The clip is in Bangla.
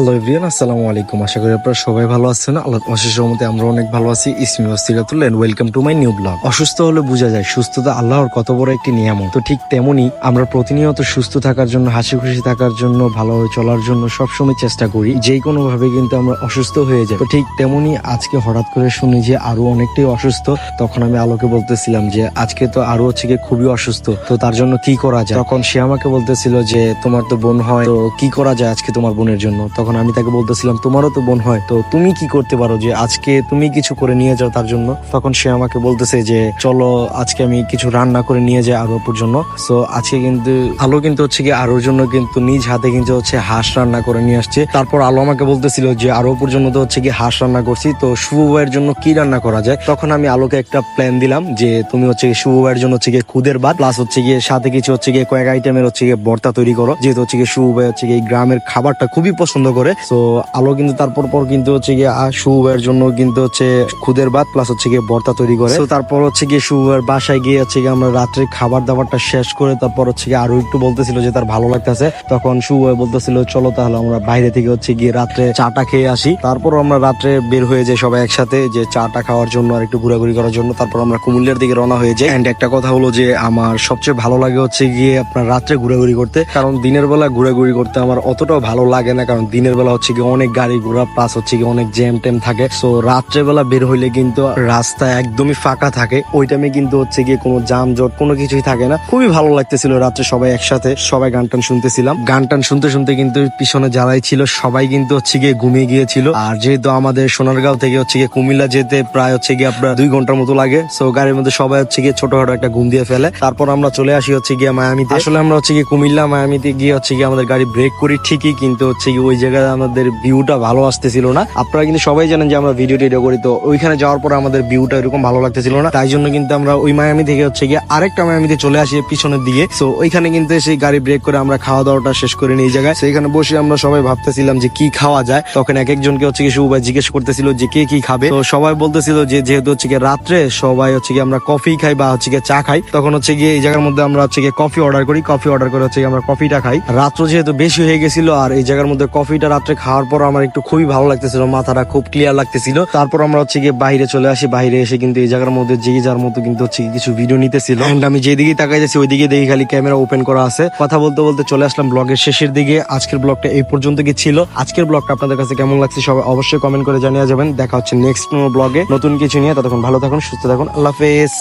হ্যালো এভরিয়ান আসসালামু আলাইকুম। আশা করি আপনারা সবাই ভালো আছেন। আল্লাহ অশেষ রহমতে আমরা অনেক ভালো আছি। ইসমি Wasiratul and welcome to my new blog অসুস্থ হলে বোঝা যায়, সুস্থতা আল্লাহর কত বড় একটি নিয়ামত। তো ঠিক তেমনি আমরা প্রতিনিয়ত সুস্থ থাকার জন্য, হাসি খুশি থাকার জন্য ভালোভাবে চলার জন্য সবসময় চেষ্টা করি। যে কোনো ভাবে কিন্তু আমরা অসুস্থ হয়ে যাই। তো ঠিক তেমনি আজকে হঠাৎ করে শুনি যে আরও অনেকটাই অসুস্থ। তখন আমি আলোকে বলতেছিলাম যে আজকে তো আরও হচ্ছে গিয়ে খুবই অসুস্থ। তো তার জন্য কি করা যায়? তখন সে আমাকে বলতেছিল যে তোমার তো বোন হয়, তো কি করা যায় আজকে তোমার বোনের জন্য? তখন আমি তাকে বলতেছিলাম, তোমারও তো বোন হয়, তো তুমি কি করতে পারো যে আজকে তুমি কিছু করে নিয়ে যাও তার জন্য? তখন সে আমাকে বলতেছে যে, চলো, আজকে আমি কিছু রান্না করে নিয়ে যাই আরও অপুর জন্য। সো আজকে কিন্তু, আলো কিন্তু হচ্ছে কি আরোর জন্য কিন্তু নিজ হাতে কিন্তু হচ্ছে হাঁস রান্না করে নিয়ে আসছে। তারপর আলো আমাকে বলতেছিল যে, আরও অপুর জন্য তো হচ্ছে কি হাঁস রান্না করছি, তো শুভ ভাইয়ের জন্য কি রান্না করা যায়? তখন আমি আলোকে একটা প্ল্যান দিলাম যে, তুমি হচ্ছে শুভ ভাইয়ের জন্য হচ্ছে গিয়ে খুদের ভাত প্লাস হচ্ছে গিয়ে সাথে কিছু হচ্ছে গিয়ে কয়েক আইটেমের হচ্ছে গিয়ে ভর্তা তৈরি করো। যেহেতু হচ্ছে গিয়ে শুভ ভাই হচ্ছে গিয়ে গ্রামের খাবারটা খুবই পছন্দ করে। তো আলো কিন্তু তারপর পর কিন্তু হচ্ছে গিয়ে ভাইয়ের জন্য কিন্তু হচ্ছে খুদের ভাত প্লাস হচ্ছে গিয়ে ভর্তা তৈরি করে। তো তারপর হচ্ছে গিয়ে শুভ বাসায় গিয়ে হচ্ছে গিয়ে আমরা রাত্রে খাবার দাবারটা শেষ করে তারপর হচ্ছে গিয়ে আরও একটু বলতেছিল যে তার ভালো লাগতেছে। তখন শুভ বলতেছিল, চলো তাহলে আমরা বাইরে থেকে হচ্ছে গিয়ে রাত্রে চাটা খেয়ে আসি। তারপর আমরা রাত্রে বের হয়ে যাই সবাই একসাথে যে চাটা খাওয়ার জন্য আর একটু ঘোরাঘুরি করার জন্য। তারপর আমরা কুমিল্লার দিকে রওনা হয়ে যাই। এন্ড একটা কথা হলো যে, আমার সবচেয়ে ভালো লাগে হচ্ছে গিয়ে আপনার রাত্রে ঘোরাঘুরি করতে। কারণ দিনের বেলা ঘোরাঘুরি করতে আমার অতটাও ভালো লাগে না, কারণ দিনের বেলা হচ্ছে গিয়ে অনেক গাড়ি ঘোড়া প্লাস হচ্ছে গিয়ে অনেক জ্যাম ট্যাম থাকে সো রাত্রে বেলা বের হইলে কিন্তু রাস্তা একদমই ফাঁকা থাকে ওই টাইমে কিন্তু হচ্ছে গিয়ে কোনো জাম জট কোনো কিছুই থাকে না খুবই ভালো লাগতেছিল রাত্রে সবাই একসাথে সবাই গান টান শুনতেছিলাম গান টান শুনতে শুনতে কিন্তু পিছনে যারাই ছিল সবাই কিন্তু হচ্ছে গিয়ে ঘুমিয়ে গিয়েছিল আর যেহেতু আমাদের সোনারগাঁও থেকে হচ্ছে গিয়ে কুমিল্লা যেতে প্রায় হচ্ছে গিয়ে আপনার দুই ঘণ্টার মতো লাগে সো গাড়ির মধ্যে সবাই হচ্ছে গিয়ে ছোটখাটো একটা ঘুম দিয়ে ফেলে তারপর আমরা চলে আসি হচ্ছে গিয়ে মায়ামিতে আসলে আমরা হচ্ছে গিয়ে কুমিল্লা মায়ামিতে গিয়ে হচ্ছে গিয়ে আমাদের গাড়ি ব্রেক করি ঠিকই কিন্তু হচ্ছে গিয়ে ওই জায়গায় আমাদের ভিউটা ভালো আসতেছিল না। আপনারা কিন্তু সবাই জানেন যে আমরা ভিডিও টিডিও করি, তো ওইখানে যাওয়ার পর আমাদের ভিউটা এরকম ভালো লাগতেছিল না। তাই জন্য কিন্তু আমরা ওই মায়ামি থেকে হচ্ছে গিয়ে আরেকটা মায়ামিতে চলে আসি পিছনের দিকে। সো ওইখানে কিন্তু সেই গাড়ি ব্রেক করে আমরা খাওয়া দাওয়াটা শেষ করে এই জায়গায়। সেইখানে বসে আমরা সবাই ভাবতেছিলাম যে কি খাওয়া যায়। তখন এক একজনকে হচ্ছে কি শুভ জিজ্ঞেস করতেছিল যে কে কি খাবে। তো সবাই বলতেছিল যে যেহেতু হচ্ছে গিয়ে রাত্রে সবাই হচ্ছে গিয়ে আমরা কফি খাই বা হচ্ছে গিয়ে চা খাই, তখন হচ্ছে গিয়ে এই জায়গার মধ্যে আমরা হচ্ছে গিয়ে কফি অর্ডার করি। কফি অর্ডার করে হচ্ছে আমরা কফিটা খাই। রাত্র যেহেতু বেশি হয়ে গেছিল আর এই জায়গার মধ্যে কফিটা রাত্রে খাওয়ার পর আমার একটু খুবই ভালো লাগতেছিল, মাথাটা খুব ক্লিয়ার লাগতেছিল। তারপর আমরা হচ্ছে গিয়ে বাইরে চলে আসি, বাইরে এসে কিন্তু এই জায়গার মধ্যে যে যার মতো কিন্তু হচ্ছে কিছু ভিডিও নিতেছিল। And আমি যেদিকে তাকাই যাচ্ছি ওইদিকে দেখি খালি ক্যামেরা ওপেন করা আছে। কথা বলতে বলতে চলে আসলাম ব্লগের শেষের দিকে। আজকের ব্লগটা এই পর্যন্ত কি ছিল? আজকের ব্লগটা আপনাদের কাছে কেমন লাগছে সবাই অবশ্যই কমেন্ট করে জানিয়ে যাবেন। দেখা হচ্ছে নেক্সট ব্লগে নতুন কিছু নিয়ে ততক্ষণ ভালো থাকুন, সুস্থ থাকুন। আল্লাহ হাফেজ।